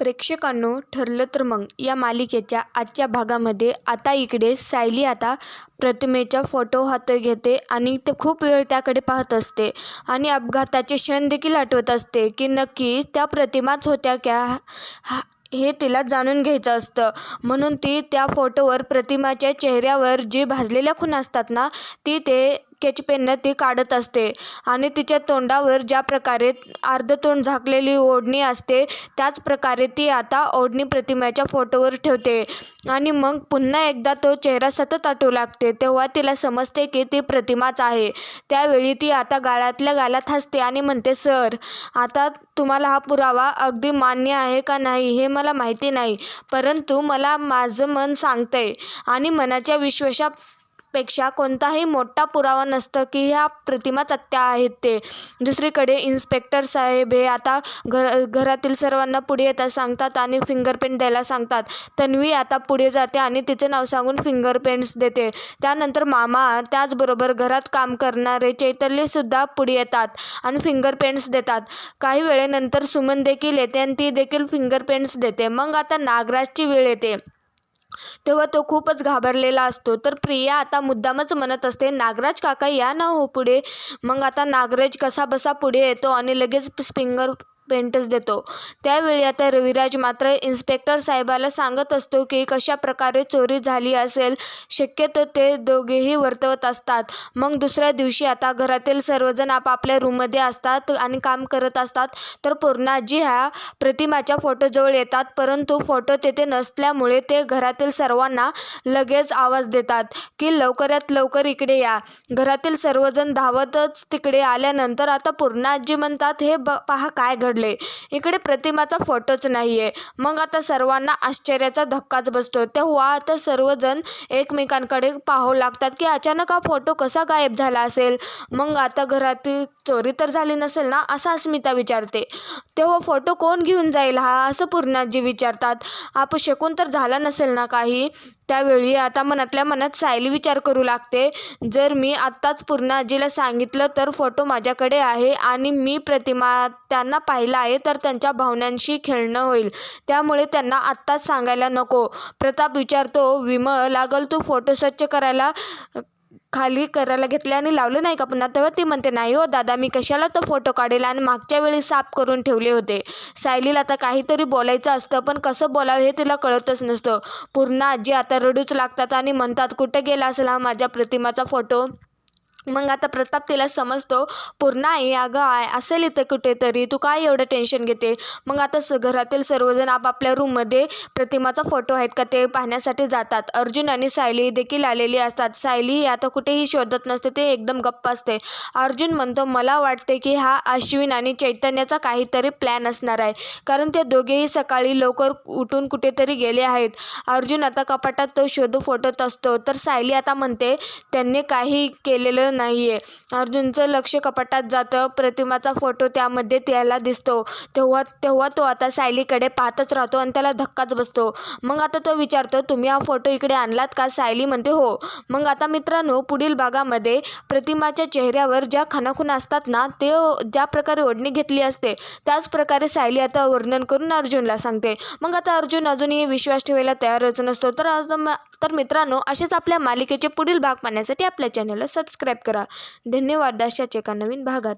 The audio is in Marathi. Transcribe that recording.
प्रेक्षकांनो ठरलं तर मग. या मालिकेच्या आजच्या भागामध्ये आता इकडे सायली आता प्रतिमेचा फोटो हात घेते आणि ते खूप वेळ त्याकडे पाहत असते. आणि अपघाताचे क्षण देखील आठवत असते की नक्की त्या प्रतिमाच होत्या क्या हा हे तिला जाणून घ्यायचं असतं. म्हणून ती त्या फोटोवर प्रतिमाच्या चेहऱ्यावर जी भाजलेल्या खूण असतात ना ती ते स्केच पेननं ती काढत असते. आणि तिच्या तोंडावर ज्या प्रकारे अर्ध तोंड झाकलेली ओढणी असते त्याच प्रकारे ती आता ओढणी प्रतिमेच्या फोटोवर ठेवते. आणि मग पुन्हा एकदा तो चेहरा सतत आठवू लागते. तेव्हा तिला समजते की ती प्रतिमाच आहे. त्यावेळी ती आता गाळातल्या गालात हसते आणि म्हणते सर आता तुम्हाला हा पुरावा अगदी मान्य आहे का नाही? हे मला माहिती नाही परंतु मला माझं मन सांगतंय आणि मनाच्या विश्वासा पेक्षा कोणताही मोठा पुरावा नसतं की ह्या प्रतिमा सत्या आहेत ते. दुसरीकडे इन्स्पेक्टर साहेब हे आता घर घरातील सर्वांना पुढे येतात सांगतात आणि फिंगरप्रिंट द्यायला सांगतात. तन्वी आता पुढे जाते आणि तिचं नाव सांगून फिंगरप्रिंट्स देते. त्यानंतर मामा त्याचबरोबर घरात काम करणारे चैतल्यसुद्धा पुढे येतात आणि फिंगरप्रिंट्स देतात. काही वेळेनंतर सुमन देखील येते आणि ती देखील फिंगरप्रिंट्स देते. मग आता नागराजची वेळ येते. तेव्हा तो खूपच घाबरलेला असतो. तर प्रिया आता मुद्दामच म्हणत असते नागराज काका या ना हो पुढे. मग आता नागराज कसा बसा पुढे येतो आणि लगेच फिंगर पेंटच देतो. त्यावेळी आता रविराज मात्र इन्स्पेक्टर साहेबाला सांगत असतो की कशा प्रकारे चोरी झाली असेल शक्यतो ते दोघेही वर्तवत असतात. मग दुसऱ्या दिवशी आता घरातील सर्वजण आपापल्या रूममध्ये असतात आणि काम करत असतात. तर पूर्णाजी ह्या प्रतिमाच्या फोटोजवळ येतात परंतु फोटो तेथे नसल्यामुळे ते घरातील सर्वांना लगेच आवाज देतात की लवकरात लवकर इकडे या. घरातील सर्वजण धावतच तिकडे आल्यानंतर आता पूर्णाजी म्हणतात हे ब पहा काय घडलं. इकडे प्रतिमाचा फोटोच नाही आहे मग आता सर्वांना आश्चर्याचा धक्काच बसतो तेव्हा आता सर्वजण एकमेकांकडे पाहू लागतात की अचानक हा फोटो कसा गायब झाला असेल? मग आता घरातील चोरी तर झाली नसेल ना असं अस्मिता विचारते. तेव्हा फोटो कोण घेऊन जाईल? हा असं पूर्णाजी विचारतात. आप शकून तर झाला नसेल ना काही? त्यावेळी आता मनातल्या मनात सायली विचार करू लागते. जर मी आत्ताच पूर्ण आजीला सांगितलं तर फोटो माझ्याकडे आहे आणि मी प्रतिमा त्यांना पाहिला आहे तर त्यांच्या भावनांशी खेळणं होईल. त्यामुळे त्यांना आत्ताच सांगायला नको. प्रताप विचारतो विमल लागल तू फोटो स्वच्छ करायला खाली करायला घेतले आणि लावले नाही का पुन्हा? तेव्हा ती म्हणते नाही हो दादा मी कशाला तो फोटो काढेल? आणि मागच्या वेळी साफ करून ठेवले होते. सायलीला आता काहीतरी बोलायचं असतं पण कसं बोलावं हे तिला कळतच नसतं. पूर्ण आजी आता रडूच लागतात आणि म्हणतात कुठे गेला असेल हा माझ्या प्रतिमाचा फोटो मग आता प्रताप तिला समजतो पूर्ण आई अगं आय असेल इथं कुठेतरी तू काय एवढं टेन्शन घेते? मग आता स घरातील सर्वजण आपापल्या रूममध्ये प्रतिमाचा फोटो आहेत का ते पाहण्यासाठी जातात. अर्जुन आणि सायली देखील आलेली असतात. सायली ही आता कुठेही शोधत नसते ते एकदम गप्प असते. अर्जुन म्हणतो मला वाटते की हा अश्विन आणि चैतन्याचा काहीतरी प्लॅन असणार आहे कारण ते दोघेही सकाळी लवकर उठून कुठेतरी गेले आहेत. अर्जुन आता कपाटात तो शोध फोटोत असतो. तर सायली आता म्हणते त्यांनी काही केलेलं नाही आहे अर्जुनचं लक्ष कपाटात जातं. प्रतिमाचा फोटो त्यामध्ये त्याला दिसतो. तेव्हा तेव्हा तो आता सायलीकडे पाहतच राहतो आणि त्याला धक्काच बसतो. मग आता तो विचारतो तुम्ही हा फोटो इकडे आणलात का? सायली म्हणते हो. मग आता मित्रांनो पुढील भागामध्ये प्रतिमाच्या चेहऱ्यावर ज्या खानाखुणा असतात ना ते ज्या प्रकारे ओढणी घेतली असते त्याच प्रकारे सायली आता वर्णन करून अर्जुनला सांगते. मग आता अर्जुन अजूनही विश्वास ठेवायला तयारच नसतो. तर तर मित्रांनो असेच आपल्या मालिकेचे पुढील भाग पाहण्यासाठी आपल्या चॅनलला सबस्क्राईब करा. धन्यवाद. दाशाचे एका नवीन भागात.